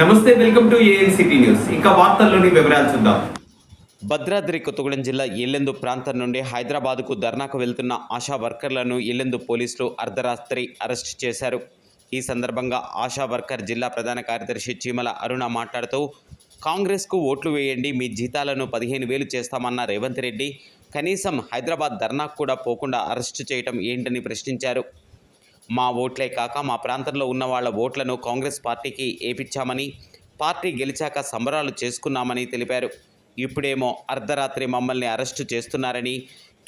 నమస్తే welcome to ANCT news. ఇంకా వార్తల్లోని వివరాలు చూద్దాం. భద్రాద్రి కొత్తగూడెం జిల్లా ఇల్లెందు ప్రాంతం నుండి హైదరాబాద్కు ధర్నాకు వెళ్తున్న ఆశా వర్కర్లను ఇల్లెందు పోలీసులు అర్ధరాత్రి అరెస్ట్ చేశారు. ఈ సందర్భంగా ఆశా వర్కర్ జిల్లా ప్రధాన కార్యదర్శి చీమల అరుణ మాట్లాడుతూ కాంగ్రెస్కు ఓట్లు వేయండి మీ జీతాలను పదిహేను వేలు చేస్తామన్న రేవంత్ రెడ్డి కనీసం హైదరాబాద్ ధర్నాకు కూడా పోకుండా అరెస్టు చేయటం ఏంటని ప్రశ్నించారు. మా ఓట్లే కాక మా ప్రాంతంలో ఉన్న వాళ్ళ ఓట్లను కాంగ్రెస్ పార్టీకి ఏపించామని పార్టీ గెలిచాక సంబరాలు చేసుకున్నామని తెలిపారు. ఇప్పుడేమో అర్ధరాత్రి మమ్మల్ని అరెస్టు చేస్తున్నారని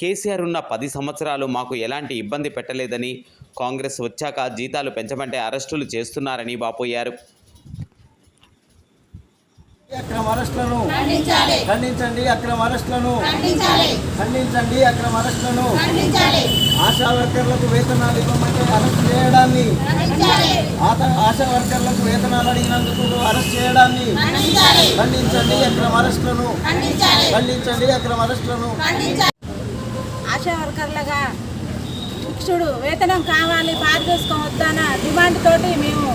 కేసీఆర్ ఉన్న పది సంవత్సరాలు మాకు ఎలాంటి ఇబ్బంది పెట్టలేదని కాంగ్రెస్ వచ్చాక జీతాలు పెంచమంటే అరెస్టులు చేస్తున్నారని వాపోయారు. అక్రమ అరెస్టులను ఖండించండి అక్రమ అరెస్టులను ఖండించండి అక్రమ అరెస్టులను ఆశా వర్కర్లకు వేతనాలు ఇవ్వమంటే అరెస్ట్ చేయడాన్ని ఆశా వర్కర్లకు వేతనాలు అడిగినందుకు అరెస్ట్ చేయడాన్ని ఖండించండి అక్రమ అరెస్టులను ఖండించండి అక్రమ అరెస్టులను ఆశా వర్కర్లుగా శిక్షుడు వేతనం కావాలి పారదోసుకొని వద్దన్న డిమాండ్ తోటి మేము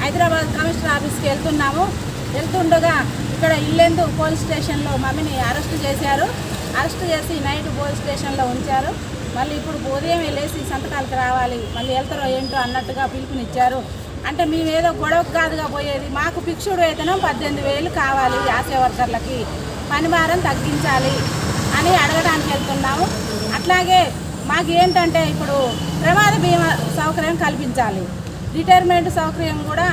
హైదరాబాద్ కమిషనర్ ఆఫీస్కి వెళ్తున్నాము. వెళ్తుండగా ఇక్కడ ఇల్లెందు పోలీస్ స్టేషన్లో మమ్మీని అరెస్ట్ చేశారు. అరెస్ట్ చేసి నైట్ పోలీస్ స్టేషన్లో ఉంచారు. మళ్ళీ ఇప్పుడు ఉదయం వెళ్ళేసి సంతకాలకు రావాలి. మళ్ళీ వెళ్తారో ఏంటో అన్నట్టుగా పిలుపునిచ్చారు. అంటే మేము ఏదో గొడవకు కాదుగా పోయేది. మాకు ఫిక్స్డ్ వేతనం పద్దెనిమిది వేలు కావాలి ఆశా వర్కర్లకి పని భారం తగ్గించాలి అని అడగడానికి వెళ్తున్నాము. అట్లాగే మాకు ఏంటంటే ఇప్పుడు ప్రమాద బీమా సౌకర్యం కల్పించాలి. రిటైర్మెంట్ సౌకర్యం కూడా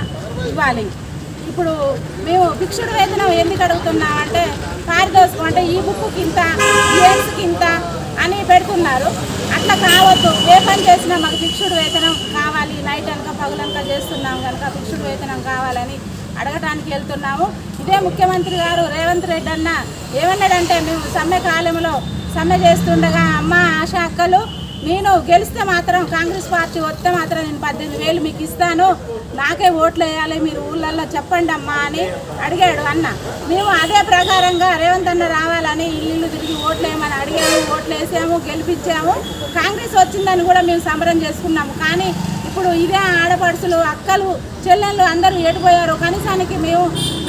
ఇవ్వాలి. ఇప్పుడు మేము భిక్షుడు వేతనం ఎందుకు అడుగుతున్నామంటే పారితోషికం అంటే ఈ బుక్కి ఇంత ఈ ఇంత అని పెడుతున్నారు. అట్లా కావద్దు. ఏ పని చేసినా మాకు భిక్షుడు వేతనం కావాలి. నైట్ అనక పగులనక చేస్తున్నాం కనుక భిక్షుడు వేతనం కావాలని అడగటానికి వెళ్తున్నాము. ఇదే ముఖ్యమంత్రి గారు రేవంత్ రెడ్డి అన్న ఏమన్నాడంటే మేము సమ్మె కాలంలో సమ్మె చేస్తుండగా అమ్మ ఆశ అక్కలు నేను గెలిస్తే మాత్రం కాంగ్రెస్ పార్టీ వస్తే మాత్రం నేను పద్దెనిమిది వేలు మీకు ఇస్తాను. నాకే ఓట్లు వేయాలి మీరు ఊళ్ళల్లో చెప్పండి అమ్మా అని అడిగాడు అన్న. మేము అదే ప్రకారంగా రేవంత్ అన్న రావాలని ఇల్లు తిరిగి ఓట్లు వేయమని అడిగాము ఓట్లు వేసాము గెలిపించాము. కాంగ్రెస్ వచ్చిందని కూడా మేము సంబరం చేసుకున్నాము. కానీ ఇప్పుడు ఇదే ఆడపడుచులు అక్కలు చెల్లెళ్ళు అందరూ ఏడిపోయారు. కనీసానికి మేము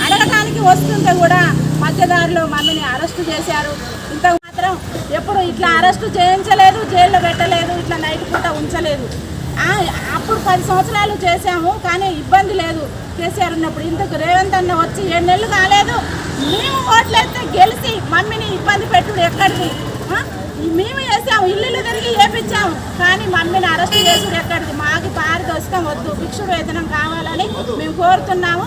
అడగటానికి వస్తుంటే కూడా మధ్యదారిలో మమ్మల్ని అరెస్టు చేశారు. ఇంత మాత్రం ఎప్పుడు ఇట్లా అరెస్టు చేయించలేదు జైల్లో పెట్టలేదు ఇట్లా నైట్ పూట ఉంచలేదు. అప్పుడు పది సంవత్సరాలు చేశాము కానీ ఇబ్బంది లేదు. కేసీఆర్ ఉన్నప్పుడు ఇంతకు రేవంత్ అన్న వచ్చి ఏడు నెలలు కాలేదు. మేము ఓట్లేస్తే గెలిచి మమ్మీని ఇబ్బంది పెట్టుడు ఎక్కడిది? మేము వేసాము ఇల్లు తిరిగి వేపించాము. కానీ మమ్మీని అరెస్ట్ చేసుడు ఎక్కడిది? మాకు పారితోషికం వద్దు భిక్షుడు వేతనం కావాలని మేము కోరుతున్నాము.